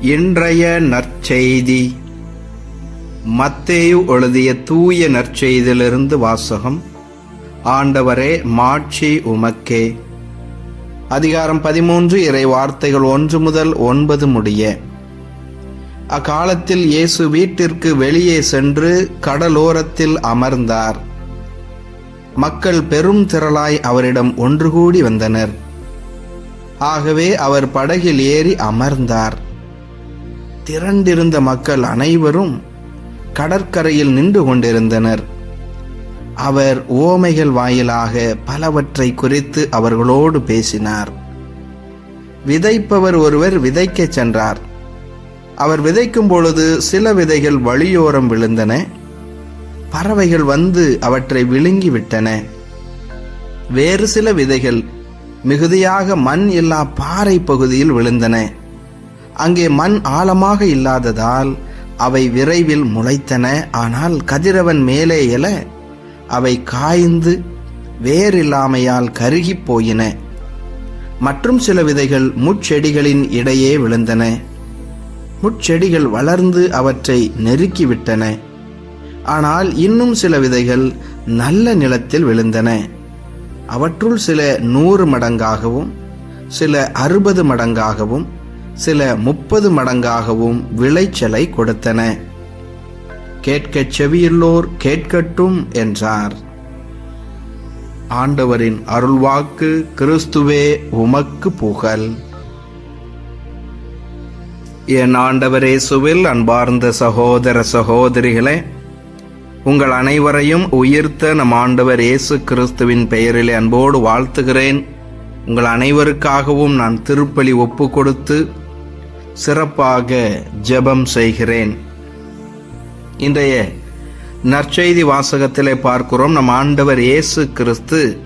இன்றைய நற்செய்தி. மத்தேயு எழுதிய தூய நற்செய்தியிலிருந்து வாசகம் ஆண்டவரே மாட்சி உமக்கே. அதிகாரம் பதிமூன்று இறை வார்த்தைகள் ஒன்று முதல் ஒன்பது முடிய. அக்காலத்தில் இயேசு வீட்டிற்கு வெளியே சென்று கடலோரத்தில் அமர்ந்தார். மக்கள் பெரும் திரளாய் அவரிடம் ஒன்று கூடி வந்தனர். ஆகவே அவர் படகில் ஏறி அமர்ந்தார். திரண்டிருந்த மக்கள் அனைவரும் கடற்கரையில் நின்று கொண்டிருந்தனர். அவர் ஓமைகள் வாயிலாக பலவற்றை குறித்து அவர்களோடு பேசினார். விதைப்பவர் ஒருவர் விதைக்கச் சென்றார். அவர் விதைக்கும் பொழுது சில விதைகள் வழியோரம் விழுந்தன. பறவைகள் வந்து அவற்றை விழுங்கி விட்டன வேறு சில விதைகள் மிகுதியாக மண் இல்லா பாறை பகுதியில் விழுந்தன. அங்கே மண் ஆழமாக இல்லாததால் அவை விரைவில் முளைத்தன. ஆனால் கதிரவன் மேலே எழ அவை காய்ந்து வேறில்லாமையால் கருகிப் போயின. மற்றும் சில விதைகள் முட்செடிகளின் இடையே விழுந்தன. முட்செடிகள் வளர்ந்து அவற்றை நெருக்கிவிட்டன ஆனால் இன்னும் சில விதைகள் நல்ல நிலத்தில் விழுந்தன. அவற்றுள் சில நூறு மடங்காகவும் சில அறுபது மடங்காகவும் சில முப்பது மடங்காகவும் விளைச்சலை கொடுத்தன. கேட்கச் செவியுள்ளோர் கேட்கட்டும் என்றார். ஆண்டவரின் அருள்வாக்கு கிறிஸ்துவே உமக்கு புகழ். என் ஆண்டவரே சுவில் அன்பார்ந்த சகோதர சகோதரிகளே உங்கள் அனைவரையும் உயிர்த்த நம் ஆண்டவர் இயேசு கிறிஸ்துவின் பெயரிலே அன்போடு வாழ்த்துகிறேன். உங்கள் அனைவருக்காகவும் நான் திருப்பலி ஒப்பு கொடுத்து சிறப்பாக ஜெபம் செய்கிறேன். இன்றைய நற்செய்தி வாசகத்திலே பார்க்கிறோம். நம் ஆண்டவர் இயேசு கிறிஸ்து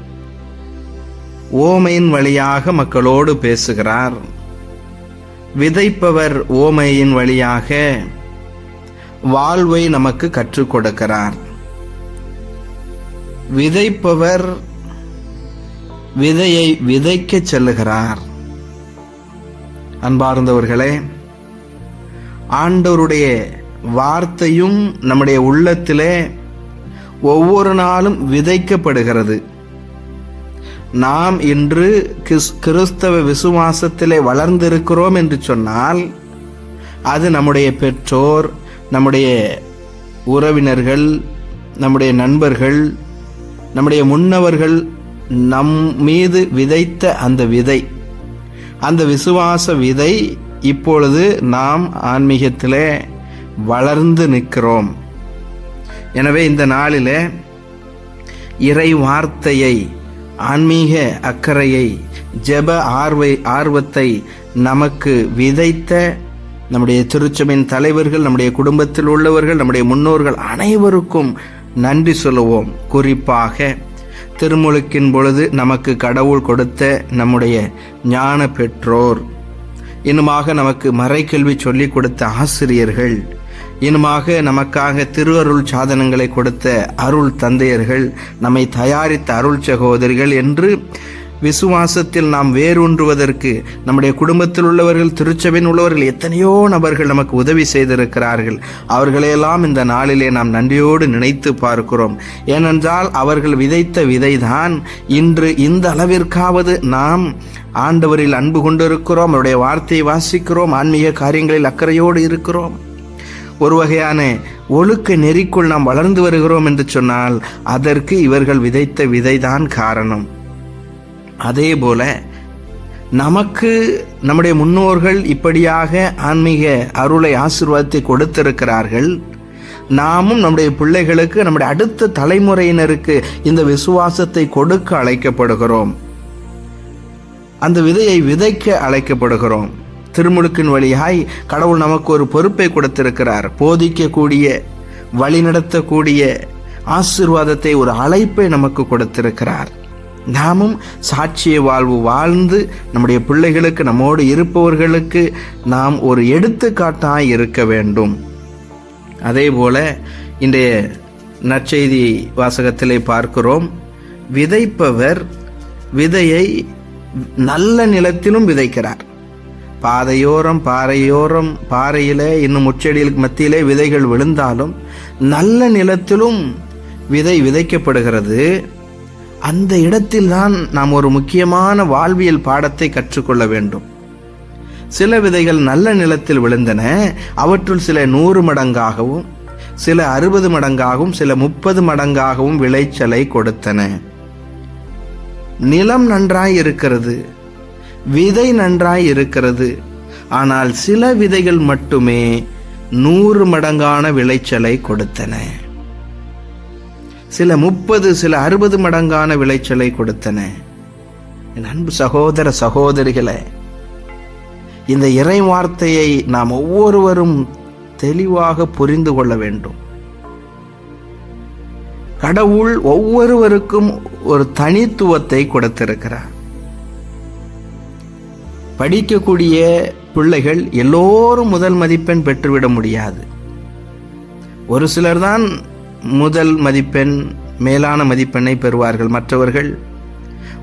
ஓமையின் வழியாக மக்களோடு பேசுகிறார். விதைப்பவர் ஓமையின் வழியாக வாழ்வை நமக்கு கற்றுக் கொடுக்கிறார். விதைப்பவர் விதையை விதைக்கச் செல்லுகிறார். அன்பார்ந்தவர்களே ஆண்டவருடைய வார்த்தையும் நம்முடைய உள்ளத்திலே ஒவ்வொரு நாளும் விதைக்கப்படுகிறது. நாம் இன்று கிறிஸ்- கிறிஸ்தவ விசுவாசத்திலே வளர்ந்திருக்கிறோம் என்று சொன்னால் அது நம்முடைய பெற்றோர் நம்முடைய உறவினர்கள் நம்முடைய நண்பர்கள் நம்முடைய முன்னவர்கள் நம் மீது விதைத்த அந்த விதை. அந்த விசுவாச விதை இப்பொழுது நாம் ஆன்மீகத்திலே வளர்ந்து நிற்கிறோம். எனவே இந்த நாளிலே இறை வார்த்தையை ஆன்மீக அக்கறையை ஜெப ஆர்வை ஆர்வத்தை நமக்கு விதைத்த நம்முடைய திருச்சபையின் தலைவர்கள் நம்முடைய குடும்பத்தில் உள்ளவர்கள் நம்முடைய முன்னோர்கள் அனைவருக்கும் நன்றி சொல்லுவோம். குறிப்பாக திருமுழுக்கின் பொழுது நமக்கு கடவுள் கொடுத்த நம்முடைய ஞான பெற்றோர். இன்னுமாக நமக்கு மறைக்கல்வி சொல்லிக் கொடுத்த ஆசிரியர்கள். இன்னுமாக நமக்காக திருவருள் சாதனங்களை கொடுத்த அருள் தந்தையர்கள். நம்மை தயாரித்த அருள் சகோதரிகள் என்று விசுவாசத்தில் நாம் வேரூன்றுவதற்கு நம்முடைய குடும்பத்தில் உள்ளவர்கள் திருச்சபையில் உள்ளவர்கள் எத்தனையோ நபர்கள் நமக்கு உதவி செய்திருக்கிறார்கள். அவர்களையெல்லாம் இந்த நாளிலே நாம் நன்றியோடு நினைத்து பார்க்கிறோம். ஏனென்றால் அவர்கள் விதைத்த விதைதான். இன்று இந்த அளவிற்காவது நாம் ஆண்டவரில் அன்பு கொண்டிருக்கிறோம் அவருடைய வார்த்தையை வாசிக்கிறோம் ஆன்மீக காரியங்களில் அக்கறையோடு இருக்கிறோம். ஒரு வகையான ஒழுக்க நெறிக்குள் நாம் வளர்ந்து வருகிறோம் என்று சொன்னால் அதற்கு இவர்கள் விதைத்த விதைதான் காரணம். அதே போல நமக்கு நம்முடைய முன்னோர்கள் இப்படியாக ஆன்மீக அருளை ஆசிர்வாதத்தை கொடுத்திருக்கிறார்கள். நாமும் நம்முடைய பிள்ளைகளுக்கு நம்முடைய அடுத்த தலைமுறையினருக்கு இந்த விசுவாசத்தை கொடுக்க அழைக்கப்படுகிறோம். அந்த விதையை விதைக்க அழைக்கப்படுகிறோம். திருமுழுக்கின் வழியாய் கடவுள் நமக்கு ஒரு பொறுப்பை கொடுத்திருக்கிறார். போதிக்கக்கூடிய வழிநடத்தக்கூடிய ஆசீர்வாதத்தை ஒரு அழைப்பை நமக்கு கொடுத்திருக்கிறார். நாமும் சாட்சிய வாழ்வு வாழ்ந்து நம்முடைய பிள்ளைகளுக்கு நம்மோடு இருப்பவர்களுக்கு நாம் ஒரு எடுத்துக்காட்டாக இருக்க வேண்டும். அதே போல் இன்றைய நற்செய்தி வாசகத்திலே பார்க்கிறோம் விதைப்பவர் விதையை நல்ல நிலத்திலும் விதைக்கிறார். பாதையோரம் பாறையோரம் பாறையிலே இன்னும் முச்செடிகளுக்கு மத்தியிலே விதைகள் விழுந்தாலும் நல்ல நிலத்திலும் விதை விதைக்கப்படுகிறது. அந்த இடத்தில்தான் நாம் ஒரு முக்கியமான வாழ்வியல் பாடத்தை கற்றுக்கொள்ள வேண்டும். சில விதைகள் நல்ல நிலத்தில் விழுந்தன அவற்றுள் சில நூறு மடங்காகவும் சில அறுபது மடங்காகவும் சில முப்பது மடங்காகவும் விளைச்சலை கொடுத்தன. நிலம் நன்றாய் இருக்கிறது விதை நன்றாய் இருக்கிறது ஆனால் சில விதைகள் மட்டுமே நூறு மடங்கான விளைச்சலை கொடுத்தன. சில முப்பது சில அறுபது மடங்கான விளைச்சலை கொடுத்தன. என் அன்பு சகோதர சகோதரிகளை இந்த இறை வார்த்தையை நாம் ஒவ்வொருவரும் தெளிவாக புரிந்து கொள்ள வேண்டும். கடவுள் ஒவ்வொருவருக்கும் ஒரு தனித்துவத்தை கொடுத்திருக்கிறார். படிக்கக்கூடிய பிள்ளைகள் எல்லோரும் முதல் மதிப்பெண் பெற்றுவிட முடியாது. ஒரு சிலர் தான் முதல் மதிப்பெண் மேலான மதிப்பெண்ணை பெறுவார்கள் மற்றவர்கள்.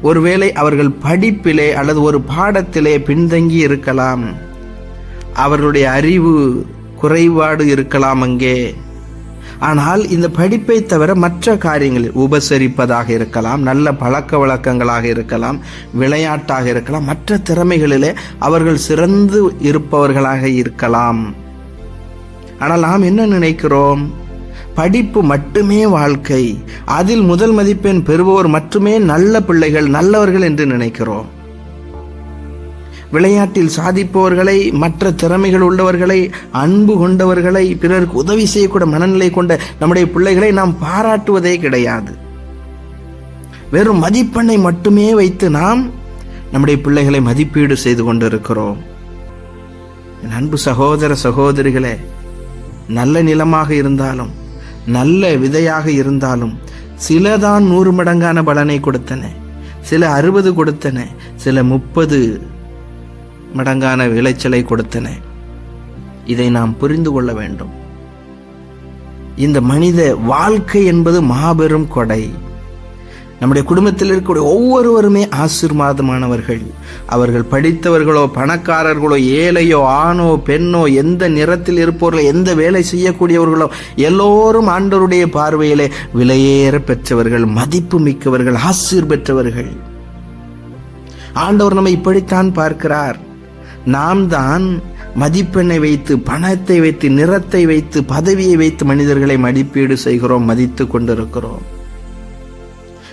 ஒருவேளை அவர்கள் படிப்பிலே அல்லது ஒரு பாடத்திலே பின்தங்கி இருக்கலாம். அவர்களுடைய அறிவு குறைபாடு இருக்கலாம் அங்கே. ஆனால் இந்த படிப்பை தவிர மற்ற காரியங்களில் உபசரிப்பதாக இருக்கலாம் நல்ல பழக்க வழக்கங்களாக இருக்கலாம் விளையாட்டாக இருக்கலாம் மற்ற திறமைகளிலே அவர்கள் சிறந்து இருப்பவர்களாக இருக்கலாம். ஆனால் நாம் என்ன நினைக்கிறோம்? படிப்பு மட்டுமே வாழ்க்கை. அதில் முதல் மதிப்பெண் பெறுபவர் மட்டுமே நல்ல பிள்ளைகள் நல்லவர்கள் என்று நினைக்கிறோம். விளையாட்டில் சாதிப்பவர்களை மற்ற திறமைகள் உள்ளவர்களை அன்பு கொண்டவர்களை பிறருக்கு உதவி செய்யக்கூட மனநிலை கொண்ட நம்முடைய பிள்ளைகளை நாம் பாராட்டுவதே கிடையாது. வெறும் மதிப்பெண்ணை மட்டுமே வைத்து நாம் நம்முடைய பிள்ளைகளை மதிப்பீடு செய்து கொண்டிருக்கிறோம். என் அன்பு சகோதர சகோதரிகளே நல்ல நிலமாக இருந்தாலும் நல்ல விதையாக இருந்தாலும் சிலதான் நூறு மடங்கான பலனை கொடுத்தன சில அறுபது கொடுத்தன சில முப்பது மடங்கான விளைச்சலை கொடுத்தன. இதை நாம் புரிந்து கொள்ள வேண்டும். இந்த மனித வாழ்க்கை என்பது மாபெரும் கொடை. நம்முடைய குடும்பத்தில் இருக்கக்கூடிய ஒவ்வொருவருமே ஆசீர்வாதமானவர்கள். அவர்கள் படித்தவர்களோ பணக்காரர்களோ ஏழையோ ஆணோ பெண்ணோ எந்த நிறத்தில் இருப்பவர்களோ எந்த வேலை செய்யக்கூடியவர்களோ எல்லோரும் ஆண்டவருடைய பார்வையிலே விலையேற பெற்றவர்கள் மதிப்பு மிக்கவர்கள் ஆசீர் பெற்றவர்கள். ஆண்டவர் நம்மை இப்படித்தான் பார்க்கிறார். நாம் தான் மதிப்பெண்ணை வைத்து பணத்தை வைத்து நிறத்தை வைத்து பதவியை வைத்து மனிதர்களை மதிப்பீடு செய்கிறோம் மதித்து கொண்டிருக்கிறோம்.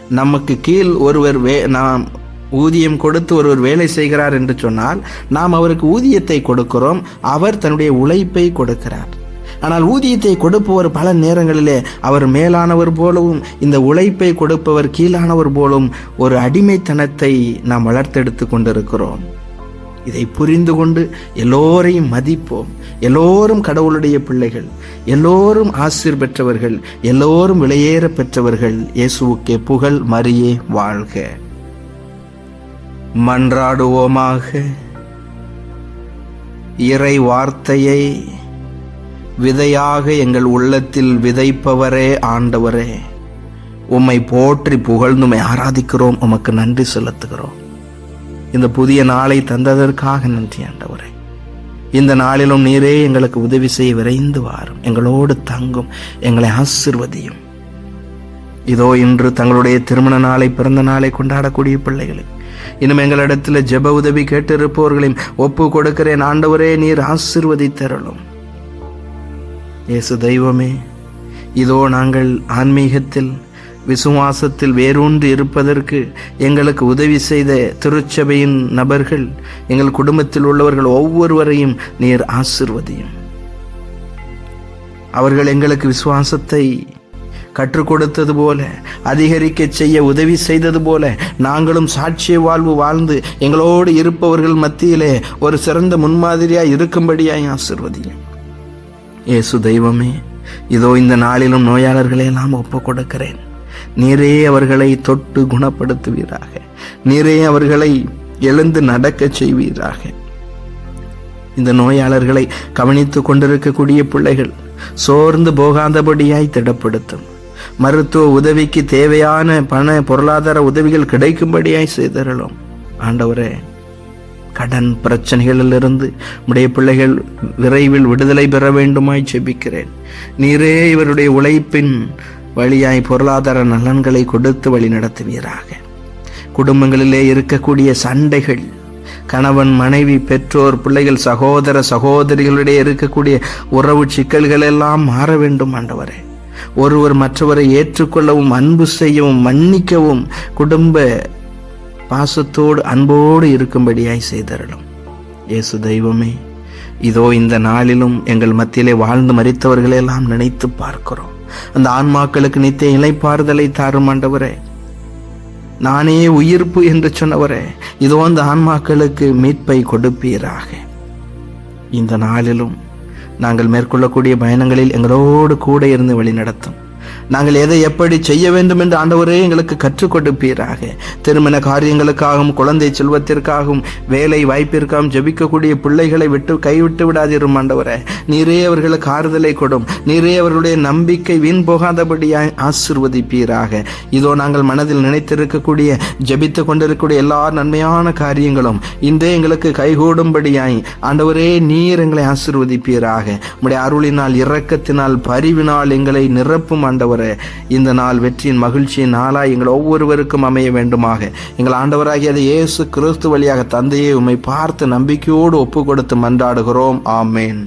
நமக்கு கீழ் ஒருவர் வே நாம் ஊதியம் கொடுத்து ஒருவர் வேலை செய்கிறார் என்று சொன்னால் நாம் அவருக்கு ஊதியத்தை கொடுக்கிறோம் அவர் தன்னுடைய உழைப்பை கொடுக்கிறார். ஆனால் ஊதியத்தை கொடுப்பவர் பல நேரங்களிலே அவர் மேலானவர் போலவும் இந்த உழைப்பை கொடுப்பவர் கீழானவர் போலும் ஒரு அடிமைத்தனத்தை நாம் வளர்த்தெடுத்து கொண்டிருக்கிறோம். இதை புரிந்து கொண்டு எல்லோரையும் மதிப்போம். எல்லோரும் கடவுளுடைய பிள்ளைகள் எல்லோரும் ஆசிர் பெற்றவர்கள் எல்லோரும் விலையேற பெற்றவர்கள். இயேசுவுக்கே புகழ் மறியே வாழ்க. மன்றாடுவோமாக. இறை வார்த்தையை விதையாக எங்கள் உள்ளத்தில் விதைப்பவரே ஆண்டவரே. உம்மை போற்றி புகழ்ந்துமை ஆராதிக்கிறோம். உமக்கு நன்றி செலுத்துகிறோம். இந்த புதிய நாளை தந்ததற்காக நன்றி ஆண்டவரே. இந்த நாளிலும் நீரே எங்களுக்கு உதவி செய்ய விரைந்து வாரும். எங்களோடு தங்கும் எங்களை ஆசிர்வதியும். இதோ இன்று தங்களுடைய திருமண நாளை பிறந்த நாளை கொண்டாடக்கூடிய பிள்ளைகளை இன்னும் எங்களிடத்தில் ஜெப உதவி கேட்டிருப்பவர்களையும் ஒப்பு கொடுக்கிறேன். ஆண்டவரே நீர் ஆசிர்வதித்தருளும். இயேசு தெய்வமே இதோ நாங்கள் ஆன்மீகத்தில் விசுவாசத்தில் வேரூன்றி இருப்பதற்கு எங்களுக்கு உதவி செய்த திருச்சபையின் நபர்கள் எங்கள் குடும்பத்தில் உள்ளவர்கள் ஒவ்வொருவரையும் நீர் ஆசிர்வதியும். அவர்கள் எங்களுக்கு விசுவாசத்தை கற்றுக் கொடுத்தது போல அதிகரிக்க செய்ய உதவி செய்தது போல நாங்களும் சாட்சிய வாழ்வு வாழ்ந்து எங்களோடு இருப்பவர்கள் மத்தியிலே ஒரு சிறந்த முன்மாதிரியாய் இருக்கும்படியாய் ஆசிர்வதியும். ஏசு தெய்வமே இதோ இந்த நாளிலும் நோயாளர்களை எல்லாம் ஒப்பு கொடுக்கிறேன் நீரே அவர்களை தொட்டு குணப்படுத்துவீராக. நீரே அவர்களை எழுந்து நடக்கச் செய்வீராக. இந்த நோயாளர்களை கவனித்துக் கொண்டிருக்கக்கூடிய பிள்ளைகள் சோர்ந்து போகாதபடியாய் திடப்படுத்தும். மருத்துவ உதவிக்கு தேவையான பண பொருளாதார உதவிகள் கிடைக்கும்படியாய் செய்தரலும் ஆண்டவரே கடன் பிரச்சனைகளிலிருந்து உடைய பிள்ளைகள் விரைவில் விடுதலை பெற வேண்டுமாய் ஜெபிக்கிறேன். நீரே இவருடைய உழைப்பின் வழியாய் பொருளாதார நலன்களை கொடுத்து வழி நடத்துவீராக. குடும்பங்களிலே இருக்கக்கூடிய சண்டைகள் கணவன் மனைவி பெற்றோர் பிள்ளைகள் சகோதர சகோதரிகளிடையே இருக்கக்கூடிய உறவு சிக்கல்கள் எல்லாம் மாற வேண்டும் ஆண்டவரே. ஒருவர் மற்றவரை ஏற்றுக்கொள்ளவும் அன்பு செய்யவும் மன்னிக்கவும் குடும்ப பாசத்தோடு அன்போடு இருக்கும்படியாய் செய்தரலும் இயேசு தெய்வமே இதோ இந்த நாளிலும் எங்கள் மத்தியிலே வாழ்ந்து மறித்தவர்களெல்லாம் நினைத்து பார்க்கிறோம். அந்த ஆன்மாக்களுக்கு நித்திய இலைப்பாறுதலை தாரும் ஆண்டவரே. நானே உயிர்ப்பு என்று சொன்னவரே இதோ அந்த ஆன்மாக்களுக்கு மீட்பை கொடுப்பீராக. இந்த நாளிலும் நாங்கள் மேற்கொள்ளக்கூடிய பயணங்களில் எங்களோடு கூட இருந்து வழிநடத்தும். நாங்கள் எதை எப்படி செய்ய வேண்டும் என்று ஆண்டவரே எங்களுக்கு கற்றுக் கொடுப்பீராக. திருமண காரியங்களுக்காகவும் குழந்தை செல்வத்திற்காகவும் வேலை வாய்ப்பிற்காகவும் ஜபிக்கக்கூடிய பிள்ளைகளை விட்டு கைவிட்டு விடாதிரும் ஆண்டவரே. நீரே அவர்களுக்கு ஆறுதலை கொடும். நீரே அவர்களுடைய நம்பிக்கை வீண் போகாதபடியாய் ஆசிர்வதிப்பீராக. இதோ நாங்கள் மனதில் நினைத்திருக்கக்கூடிய ஜெபித்து கொண்டிருக்கக்கூடிய எல்லா நன்மையான காரியங்களும் இன்றே எங்களுக்கு கைகூடும்படியாய் ஆண்டவரே நீர் எங்களை ஆசிர்வதிப்பீராக. உடைய அருளினால் இரக்கத்தினால் பரிவினால் எங்களை நிரப்பும் ஆண்டவரே இந்த நாள் வெற்றியின் மகிழ்ச்சியின் நாளாய் எங்கள் ஒவ்வொருவருக்கும் அமைய வேண்டுமாக. எங்கள் ஆண்டவராகியது இயேசு கிறிஸ்து வழியாக தந்தையை உம்மை பார்த்து நம்பிக்கையோடு ஒப்பு கொடுத்து மன்றாடுகிறோம். ஆமேன்.